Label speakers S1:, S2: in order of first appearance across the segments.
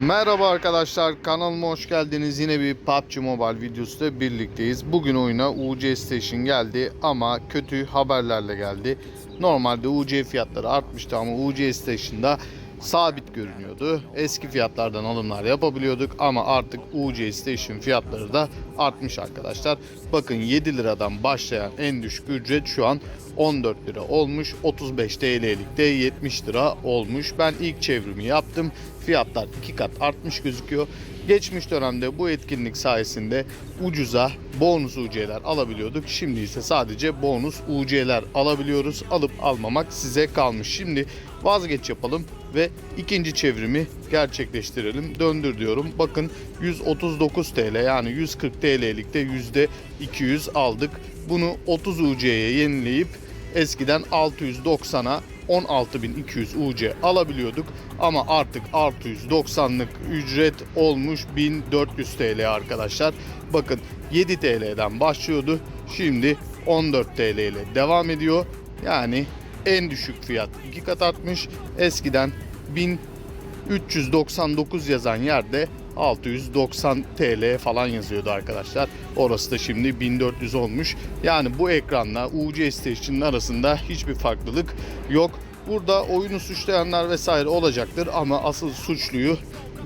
S1: Merhaba arkadaşlar kanalıma hoş geldiniz. Yine bir PUBG Mobile videosuyla birlikteyiz. Bugün oyuna UC Station geldi ama kötü haberlerle geldi. Normalde UC fiyatları artmıştı ama UC Station'da sabit görünüyordu. Eski fiyatlardan alımlar yapabiliyorduk ama artık UC Station fiyatları da artmış arkadaşlar. Bakın 7 liradan başlayan en düşük ücret şu an 14 lira olmuş. 35 TL'lik de 70 lira olmuş. Ben ilk çevrimi yaptım. Fiyatlar iki kat artmış gözüküyor. Geçmiş dönemde bu etkinlik sayesinde ucuza bonus UC'ler alabiliyorduk. Şimdi ise sadece bonus UC'ler alabiliyoruz. Alıp almamak size kalmış. Şimdi vazgeç yapalım ve ikinci çevrimi gerçekleştirelim. Döndür diyorum. Bakın 139 TL yani 140 TL'lik de %200 aldık. Bunu 30 UC'ye yenileyip eskiden 690'a 16.200 UC alabiliyorduk ama artık 690'lık ücret olmuş 1400 TL arkadaşlar. Bakın 7 TL'den başlıyordu. Şimdi 14 TL ile devam ediyor. Yani en düşük fiyat iki kat artmış. Eskiden 1399 yazan yerde 690 TL falan yazıyordu arkadaşlar. Orası da şimdi 1400 olmuş. Yani bu ekranla UC Station'ın arasında hiçbir farklılık yok. Burada oyunu suçlayanlar vesaire olacaktır ama asıl suçluyu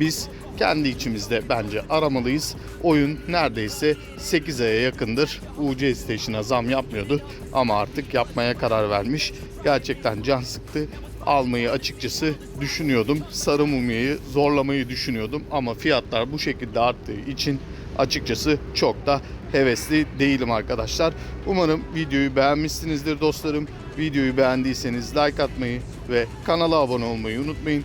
S1: biz kendi içimizde bence aramalıyız. Oyun neredeyse 8 aya yakındır UC Station'a zam yapmıyordu ama artık yapmaya karar vermiş. Gerçekten can sıktı almayı açıkçası düşünüyordum. Sarı mumyayı zorlamayı düşünüyordum ama fiyatlar bu şekilde arttığı için açıkçası çok da hevesli değilim arkadaşlar. Umarım videoyu beğenmişsinizdir dostlarım. Videoyu beğendiyseniz like atmayı ve kanala abone olmayı unutmayın.